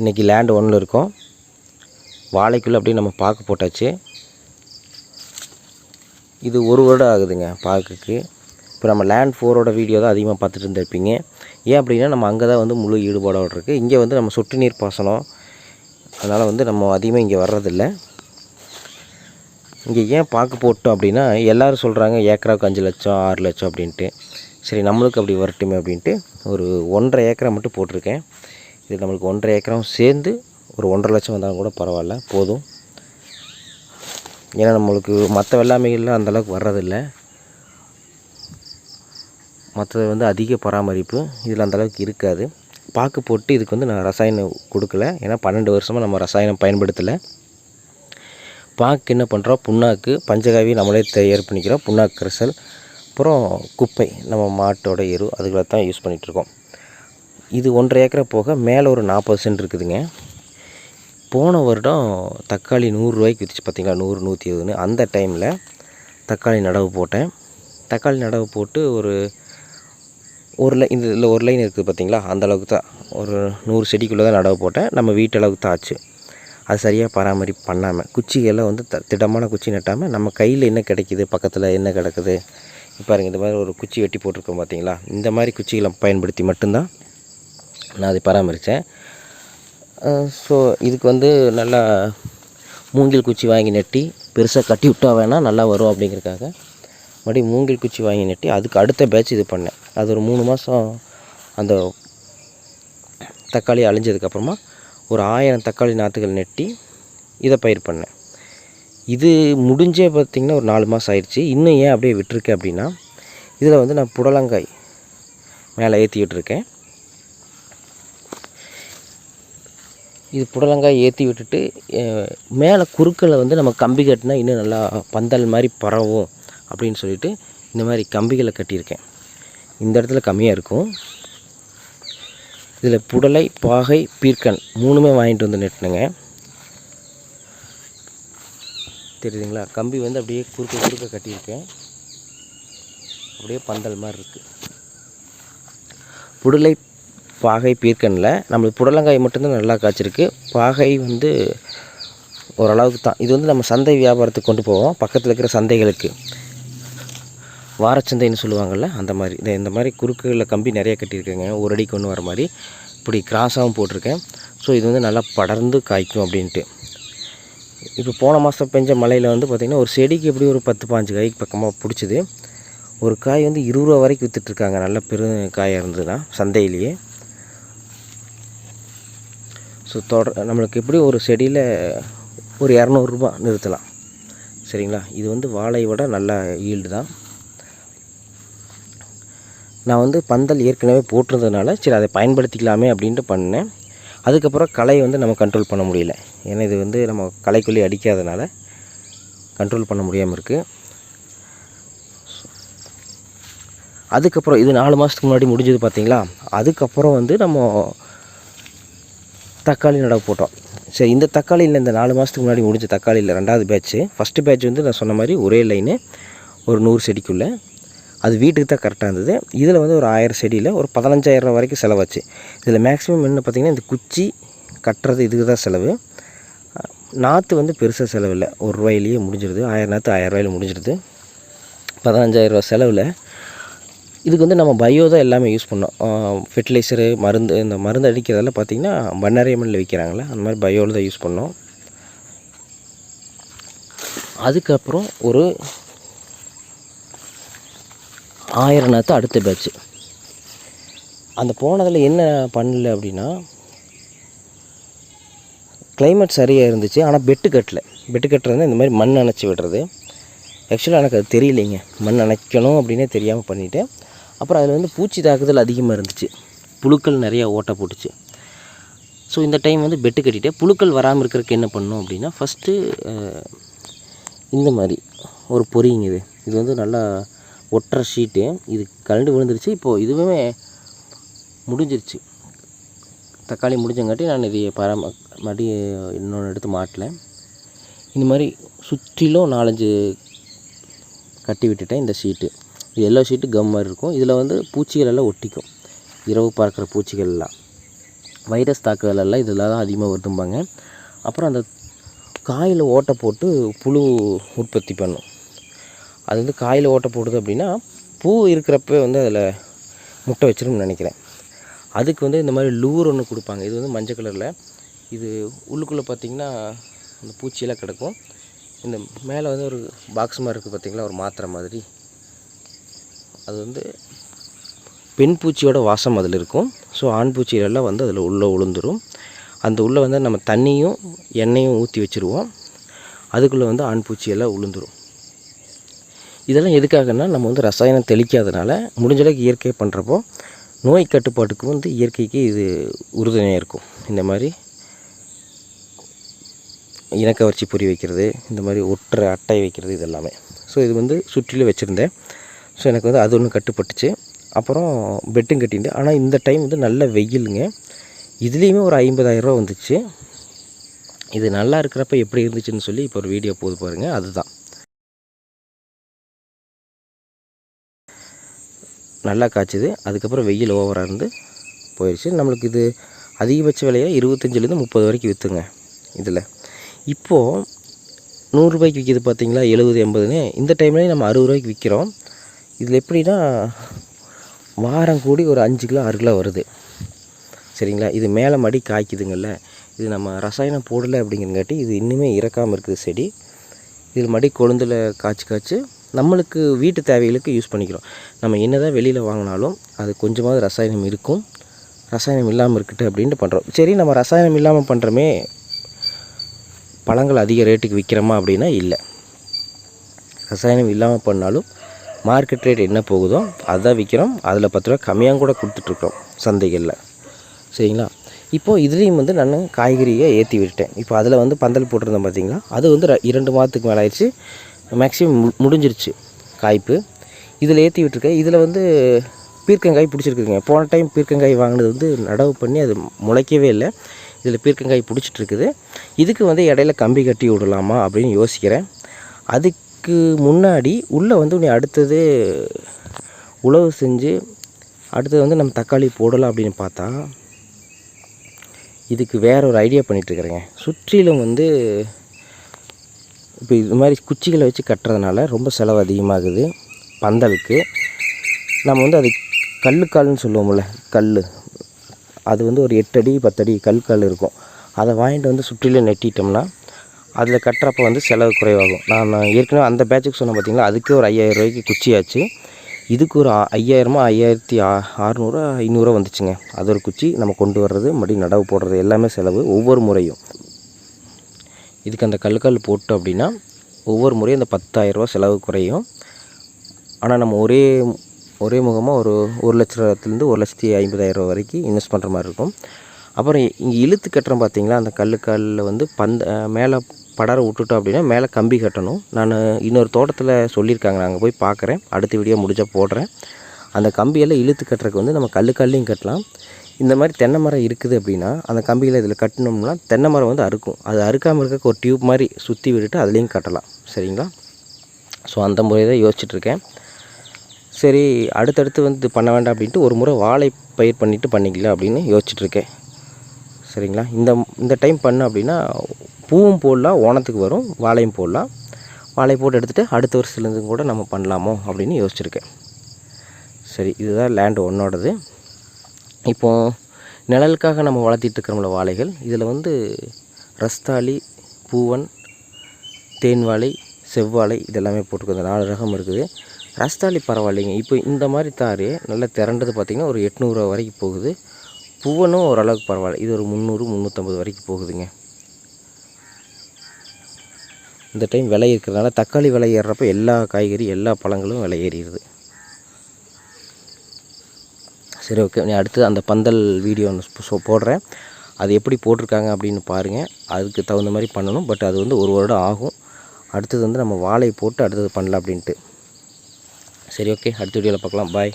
இன்றைக்கி லேண்டு ஒன்றில் இருக்கும். வாழைக்குள்ளே அப்படியே நம்ம பாக்கு போட்டாச்சு. இது ஒரு வருடம் ஆகுதுங்க பார்க்குக்கு இப்போ நம்ம லேண்ட் ஃபோரோட வீடியோ தான் அதிகமாக பார்த்துட்டு இருந்திருப்பீங்க. ஏன் அப்படின்னா நம்ம அங்கே தான் வந்து முழு ஈடுபாடோடு இருக்குது இங்கே வந்து நம்ம சொட்டு நீர் பாசனம். அதனால் வந்து நம்ம அதிகமாக இங்கே வர்றதில்ல. இங்கே ஏன் பார்க்க போட்டோம் அப்படின்னா எல்லோரும் சொல்கிறாங்க ஏக்கராவுக்கு அஞ்சு லட்சம் ஆறு லட்சம் அப்படின்ட்டு. சரி நம்மளுக்கு அப்படி வரட்டுமே அப்படின்ட்டு ஒரு ஒன்றரை ஏக்கரை மட்டும் போட்டிருக்கேன். இது நம்மளுக்கு ஒன்றரை ஏக்கரும் சேர்ந்து ஒரு ஒன்றரை லட்சம் வந்தாலும் கூட பரவாயில்ல போதும். ஏன்னா நம்மளுக்கு மற்ற வெள்ளாமைகள்லாம் அந்தளவுக்கு வர்றதில்ல. மற்றது வந்து அதிக பராமரிப்பு இதில் அந்தளவுக்கு இருக்காது. பாக்கு போட்டு இதுக்கு வந்து நான் ரசாயனம் கொடுக்கல. ஏன்னா பன்னெண்டு வருஷமாக நம்ம ரசாயனம் பயன்படுத்தலை. பாக்கு என்ன பண்ணுறோம் புண்ணாக்கு பஞ்சகாவி நம்மளே தயார் பண்ணிக்கிறோம். புண்ணாக்கு கரைசல் அப்புறம் குப்பை நம்ம மாட்டோட எரு அதுகளை தான் யூஸ் பண்ணிகிட்ருக்கோம் இது ஒன்றரை ஏக்கரை போக மேலே ஒரு நாற்பது சென்ட் இருக்குதுங்க. போன வருடம் தக்காளி நூறுரூவாய்க்கு விற்றுச்சு பார்த்திங்களா நூறு நூற்றி இருபதுன்னு. அந்த டைமில் தக்காளி நடவு போட்டேன். தக்காளி நடவு போட்டு ஒரு ஒரு லைன் இந்த இதில் ஒரு லைன் இருக்குது பார்த்திங்களா அந்த அளவுக்கு தான். ஒரு நூறு செடிக்குள்ளே தான் நடவு போட்டேன். நம்ம வீட்டளவுக்கு தான் ஆச்சு. அது சரியாக பராமரிப்பு பண்ணாமல் குச்சிகளை வந்து த திடமான குச்சி நட்டாமல் நம்ம கையில் என்ன கிடைக்கிது? பக்கத்தில் என்ன கிடக்குது? இப்போ இந்த மாதிரி ஒரு குச்சி வெட்டி போட்டிருக்கோம் பார்த்தீங்களா இந்த மாதிரி குச்சிகளை பயன்படுத்தி மட்டும்தான் நான் அதை பராமரித்தேன். ஸோ இதுக்கு வந்து நல்லா மூங்கில் குச்சி வாங்கி நட்டி பெருசாக கட்டி விட்டா வேணால் நல்லா வரும் அப்படிங்கிறதுக்காக. மறுபடியும் மூங்கில் குச்சி வாங்கி நட்டி அதுக்கு அடுத்த பேட்ச் இது பண்ணேன். அது ஒரு மூணு மாதம் அந்த தக்காளி அழிஞ்சதுக்கப்புறமா ஒரு ஆயிரம் தக்காளி நாற்றுகள் நட்டி இதை பயிர் பண்ணேன். இது முடிஞ்சே பார்த்திங்கன்னா ஒரு நாலு மாதம் ஆயிடுச்சு இன்னும் ஏன் அப்படியே விட்டுருக்கேன் அப்படின்னா இதில் வந்து நான் புடலங்காய் மேலே ஏற்றி விட்டுருக்கேன். இது புடலங்காய் ஏற்றி விட்டுட்டு மேலே குறுக்களை வந்து நம்ம கம்பி கட்டினா இன்னும் நல்லா பந்தல் மாதிரி பரவும் அப்படின்னு சொல்லிட்டு இந்த மாதிரி கம்பிகளை கட்டியிருக்கேன். இந்த இடத்துல கம்மியாக இருக்கும். இதில் புடலை பாகை பீர்க்கன் மூணுமே வாங்கிட்டு வந்து நெட்டினுங்க. தெரியுதுங்களா? கம்பி வந்து அப்படியே குறுக்க குறுக்க கட்டியிருக்கேன். அப்படியே பந்தல் மாதிரி இருக்குது புடலை பாகை பீர்க்கனில் நம்மளுக்கு புடலங்காய் மட்டும்தான் நல்லா காய்ச்சிருக்கு. பாகை வந்து ஓரளவுக்கு தான். இது வந்து நம்ம சந்தை வியாபாரத்துக்கு கொண்டு போவோம். பக்கத்தில் இருக்கிற சந்தைகளுக்கு. வாரச்சந்தைன்னு சொல்லுவாங்கள்ல அந்த மாதிரி. இந்த இந்த மாதிரி குறுக்குகளில் கம்பி நிறைய கட்டியிருக்கேங்க. ஒரு அடிக்கு ஒன்று வர மாதிரி. இப்படி கிராஸாகவும் போட்டிருக்கேன். ஸோ இது வந்து நல்லா படர்ந்து காய்க்கும் அப்படின்ட்டு. இப்போ போன மாதம் பெஞ்ச மழையில் வந்து பார்த்திங்கன்னா ஒரு செடிக்கு எப்படி ஒரு பத்து பாஞ்சு காய்க்கு பக்கமாக பிடிச்சிது. ஒரு காய் வந்து இருபது ரூபா வரைக்கும் விற்றுட்ருக்காங்க நல்ல பெரும் காயாக இருந்ததுன்னா சந்தையிலேயே. ஸோ தொடர் நம்மளுக்கு எப்படி ஒரு செடியில் ஒரு இரநூறுபா நிறுத்தலாம். சரிங்களா? இது வந்து வாழை விட நல்ல ஈல்டு தான். நான் வந்து பந்தல் ஏற்கனவே போட்டிருந்ததுனால சரி அதை பயன்படுத்திக்கலாமே அப்படின்ட்டு பண்ணேன். அதுக்கப்புறம் களை வந்து நம்ம கண்ட்ரோல் பண்ண முடியல. ஏன்னா இது வந்து நம்ம களைக்குள்ளே அடிக்காதனால கண்ட்ரோல் பண்ண முடியாமல் இருக்குது அதுக்கப்புறம் இது நாலு மாதத்துக்கு முன்னாடி முடிஞ்சது பார்த்தீங்களா அதுக்கப்புறம் வந்து நம்ம தக்காளி நடவு போட்டோம். சரி இந்த தக்காளியில் இந்த நாலு மாதத்துக்கு முன்னாடி முடிஞ்ச தக்காளியில் ரெண்டாவது பேட்ச்சு ஃபஸ்ட்டு பேட்ச் வந்து நான் சொன்ன மாதிரி ஒரே லைனு ஒரு நூறு செடிக்குள்ளே. அது வீட்டுக்கு தான் கரெக்டாக இருந்தது. இதில் வந்து ஒரு ஆயிரம் செடியில் ஒரு பதினஞ்சாயிரம் வரைக்கும் செலவாச்சு இதில் மேக்ஸிமம் என்ன பார்த்திங்கன்னா இந்த குச்சி கட்டுறது இதுக்கு தான் செலவு. நாற்று வந்து பெருசாக செலவில்லை ஒரு ரூபாயிலேயே முடிஞ்சிடுது ஆயிரம் நாற்று ஆயிரம் ரூபாயில் முடிஞ்சிடுது பதினஞ்சாயிரரூவா செலவில் இதுக்கு வந்து நம்ம பயோ தான் எல்லாமே யூஸ் பண்ணோம். ஃபெர்டிலைசரு மருந்து இந்த மருந்து அடிக்கிறதெல்லாம் பார்த்திங்கன்னா பண்ணாரியம்மனில் விற்கிறாங்களே அந்த மாதிரி பயோவில் தான் யூஸ் பண்ணோம். அதுக்கப்புறம் ஒரு ஆயிரம் நாற்று அடுத்த பேட்ச் அந்த போனதில் என்ன பண்ணல அப்படின்னா கிளைமேட் சரியாக இருந்துச்சு ஆனால் பெட்டு கட்டல. பெட்டு கட்டுறது இந்த மாதிரி மண் அணைச்சி விடுறது. ஆக்சுவலாக எனக்கு அது தெரியலைங்க. மண் அணைக்கணும் அப்படின்னே தெரியாமல் பண்ணிவிட்டு அப்புறம் அதில் வந்து பூச்சி தாக்குதல் அதிகமாக இருந்துச்சு. புழுக்கள் நிறையா ஓட்டை போட்டுச்சு. ஸோ இந்த டைம் வந்து பெட்டு கட்டிட்டு புழுக்கள் வராமல் இருக்கிறதுக்கு என்ன பண்ணணும் அப்படின்னா ஃபஸ்ட்டு இந்த மாதிரி ஒரு பொரிங்க இது. இது வந்து நல்லா ஒட்டுற ஷீட்டு இது கரண்டு விழுந்துருச்சு. இப்போது இதுவுமே முடிஞ்சிருச்சு. தக்காளி முடிஞ்சங்காட்டி நான் இதை பராம மறுபடியும் இன்னொன்று எடுத்து மாட்டல இந்த மாதிரி சுற்றிலும் நாலஞ்சு கட்டி விட்டுட்டேன் இந்த ஷீட்டு இது எல்லோ ஷீட்டு கம் மாதிரி இருக்கும். இதில் வந்து பூச்சிகள் எல்லாம் ஒட்டிக்கும். இரவு பார்க்குற பூச்சிகள் எல்லாம். வைரஸ் தாக்குதல் எல்லாம் இதில் தான் அதிகமாக வருதும்பாங்க. அப்புறம் அந்த காயில் ஓட்டை போட்டு புழு உற்பத்தி பண்ணும். அது வந்து காயில் ஓட்டை போடுது அப்படின்னா பூ இருக்கிறப்ப வந்து அதில் முட்டை வச்சிரும்னு நினைக்கிறேன். அதுக்கு வந்து இந்த மாதிரி லூர் ஒன்று கொடுப்பாங்க. இது வந்து மஞ்சள் கலரில் இது உள்ளுக்குள்ளே பார்த்தீங்கன்னா அந்த பூச்சியெல்லாம் கிடக்கும். இந்த மேலே வந்து ஒரு பாக்ஸ் மாதிரி இருக்குது பார்த்தீங்களா ஒரு மாத்திரை மாதிரி. அது வந்து பெண் பூச்சியோட வாசம் அதில் இருக்கும். ஸோ ஆண் பூச்சிகளெல்லாம் வந்து அதில் உள்ளே உளுந்துரும். அந்த உள்ளே வந்து நம்ம தண்ணியும் எண்ணெயும் ஊற்றி வச்சுருவோம். அதுக்குள்ளே வந்து ஆண் பூச்சியெல்லாம் உளுந்துரும். இதெல்லாம் எதுக்காகன்னா நம்ம வந்து ரசாயனம் தெளிக்காதனால முடிஞ்சளவுக்கு இயற்கை பண்ணுறப்போ நோய் கட்டுப்பாட்டுக்கு வந்து இயற்கைக்கு இது உறுதுணையாக இருக்கும். இந்த மாதிரி இனக்கவர்ச்சி பொறி வைக்கிறது இந்த மாதிரி ஒட்டுற அட்டை வைக்கிறது இது எல்லாமே ஸோ இது வந்து சுற்றிலும் வச்சுருந்தேன். ஸோ எனக்கு வந்து அது ஒன்று கட்டுப்பட்டுச்சு. அப்புறம் பெட்டும் கட்டிட்டு ஆனால் இந்த டைம் வந்து நல்ல வெயிலுங்க. இதுலேயுமே ஒரு ஐம்பதாயிரரூவா வந்துச்சு. இது நல்லா இருக்கிறப்ப எப்படி இருந்துச்சுன்னு சொல்லி இப்போ ஒரு வீடியோ போது பாருங்கள் அதுதான். நல்லா காய்ச்சுது. அதுக்கப்புறம் வெயில் ஓவராக இருந்து போயிடுச்சு நம்மளுக்கு இது அதிகபட்ச விலையாக இருபத்தஞ்சிலேருந்து முப்பது வரைக்கும் விற்றுங்க இதில். இப்போது நூறுரூபாய்க்கு விற்கிது பார்த்தீங்களா எழுபது எண்பதுன்னு. இந்த டைம்லேயும் நம்ம அறுபது ரூபாய்க்கு விற்கிறோம் இதில் எப்படின்னா வாரம் கூடி ஒரு அஞ்சு கிலோ ஆறு கிலோ வருது. சரிங்களா? இது மேலே மடி காய்க்குதுங்கள்ல. இது நம்ம ரசாயனம் போடலை அப்படிங்கிறங்காட்டி இது இன்னுமே இறக்காமல் இருக்குது செடி. இது மடி கொழுந்தில் காய்ச்சி காய்ச்சி நம்மளுக்கு வீட்டு தேவைகளுக்கு யூஸ் பண்ணிக்கிறோம். நம்ம என்ன தான் வெளியில் வாங்கினாலும் அது கொஞ்சமாவது ரசாயனம் இருக்கும். ரசாயனம் இல்லாமல் இருக்கட்டு அப்படின்ட்டு பண்ணுறோம் சரி நம்ம ரசாயனம் இல்லாமல் பண்ணுறோமே பழங்கள் அதிக ரேட்டுக்கு விற்கிறோமா அப்படின்னா இல்லை. ரசாயனம் இல்லாமல் பண்ணாலும் மார்க்கெட் ரேட் என்ன போகுதோ அதை விற்கிறோம் அதில் பத்து ரூபா கம்மியாக கூட கொடுத்துட்ருக்குறோம் சந்தைகளில். சரிங்களா? இப்போது இதுலேயும் வந்து நான் காய்கறியை ஏற்றி விட்டேன் இப்போ அதில் வந்து பந்தல் போட்டிருந்தேன் பார்த்தீங்களா அது வந்து இரண்டு மாதத்துக்கு மேலே ஆயிடுச்சு. மேக்ஸிமம் மு முடிஞ்சிருச்சு காய்ப்பு. இதில் ஏற்றி விட்டுருக்கேன். இதில் வந்து பீர்க்கங்காய் பிடிச்சிருக்குங்க போன டைம் பீர்க்கங்காய் வாங்கினது வந்து நடவு பண்ணி அது முளைக்கவே இல்லை. இதில் பீர்க்கங்காய் பிடிச்சிட்ருக்குது. இதுக்கு வந்து இடையில கம்பி கட்டி விடலாமா அப்படின்னு யோசிக்கிறேன். அதுக்கு முன்னாடி உள்ளே வந்து உன்னை அடுத்தது உழவு செஞ்சு அடுத்தது வந்து நம்ம தக்காளி போடலாம் அப்படின்னு பார்த்தா இதுக்கு வேற ஒரு ஐடியா பண்ணிகிட்ருக்குறேங்க சுற்றிலும் வந்து இப்போ இது மாதிரி குச்சிகளை வச்சு கட்டுறதுனால ரொம்ப செலவு அதிகமாகுது. பந்தலுக்கு. நம்ம வந்து அது கல்லுக்கால்னு சொல்லுவோம்ல கல் அது வந்து ஒரு எட்டடி பத்தடி கல்கால் இருக்கும். அதை வாங்கிட்டு வந்து சுற்றிலும் நெட்டிட்டோம்னா அதில் கட்டுறப்ப வந்து செலவு குறைவாகும். நான் ஏற்கனவே அந்த பேட்சுக்கு சொன்னேன் பார்த்தீங்களா அதுக்கே ஒரு ஐயாயிரம் ரூபாய்க்கு குச்சியாச்சு. இதுக்கு ஒரு ஆ- ஐயாயிரமா ஐயாயிரத்தி ஆ- அறநூறுவா ஐநூறுரூவா வந்துச்சுங்க. அது ஒரு குச்சி நம்ம கொண்டு வர்றது மறுபடியும் நடவு போடுறது எல்லாமே செலவு ஒவ்வொரு முறையும். இதுக்கு அந்த கல்லுக்கல் போட்டோம் அப்படின்னா ஒவ்வொரு முறையும் அந்த பத்தாயிரரூவா செலவு குறையும். ஆனால் நம்ம ஒரே ஒரே முகமாக ஒரு ஒரு லட்ச ரூபாத்துலேருந்து ஒரு லட்சத்தி ஐம்பதாயிரரூவா வரைக்கும் இன்வெஸ்ட் பண்ணுற மாதிரி இருக்கும். அப்புறம் இங்கே இழுத்து கட்டுறோம் பார்த்தீங்களா அந்த கல்லுக்கல்லில் வந்து பந்த மேலே படர விட்டுட்டோம் அப்படின்னா மேலே கம்பி கட்டணும். நான் இன்னொரு தோட்டத்தில் சொல்லியிருக்காங்க. நாங்கள் போய் பார்க்குறேன். அடுத்த வீடியோ முடிஞ்சால் போடுறேன். அந்த கம்பியெல்லாம் இழுத்து கட்டுறதுக்கு வந்து நம்ம கல்லுக்கல்லையும் கட்டலாம். இந்த மாதிரி தென்னை மரம் இருக்குது அப்படின்னா அந்த கம்பியில் இதில் கட்டினோம்னா தென்னை மரம் வந்து அறுக்கும். அது அறுக்காமல் இருக்க ஒரு டியூப் மாதிரி சுற்றி விட்டுட்டு அதுலேயும் கட்டலாம். சரிங்களா? ஸோ அந்த முறையை தான் யோசிச்சுட்ருக்கேன் சரி அடுத்தடுத்து வந்து பண்ண வேண்டாம் அப்படின்ட்டு ஒரு முறை வாழை பயிர் பண்ணிவிட்டு பண்ணிக்கலாம் அப்படின்னு யோசிச்சுட்ருக்கேன் சரிங்களா? இந்த இந்த டைம் பண்ண அப்படின்னா பூவும் போடலாம் ஓணத்துக்கு வரும் வாழையும் போடலாம். வாழை போட்டு எடுத்துகிட்டு அடுத்த வருஷத்துலேருந்து கூட நம்ம பண்ணலாமோ அப்படின்னு யோசிச்சிருக்கேன். சரி இதுதான் லேண்டு ஒன்னோடது இப்போது நிழலுக்காக நம்ம வளர்த்திட்டு இருக்கிறோம்ல வாழைகள் இதில் வந்து ரஸ்தாளி பூவன் தேன் வாழை செவ்வாழை இதெல்லாமே போட்டிருக்கு நாலு ரகம் இருக்குது. ரஸ்தாளி பரவாயில்லைங்க. இப்போ இந்த மாதிரி தார் நல்லா திரண்டது பார்த்திங்கன்னா ஒரு எட்நூறுவா வரைக்கும் போகுது. பூவனும் ஓரளவுக்கு பரவாயில்ல. இது ஒரு முந்நூறு முந்நூற்றம்பது வரைக்கும் போகுதுங்க. இந்த டைம் விலை இருக்கிறதுனால தக்காளி விலை ஏறுறப்ப எல்லா காய்கறி எல்லா பழங்களும் விலை ஏறிடுது. சரி ஓகே நீ அடுத்து அந்த பந்தல் வீடியோ ஒன்று போடுறேன். அது எப்படி போட்டிருக்காங்க அப்படின்னு பாருங்கள் அதுக்கு தகுந்த மாதிரி பண்ணணும். பட் அது வந்து ஒரு வருடம் ஆகும். அடுத்தது வந்து நம்ம வாழை போட்டு அடுத்தது பண்ணலாம் அப்படின்ட்டு. சரி ஓகே அடுத்த வீடியோவில் பார்க்கலாம். பாய்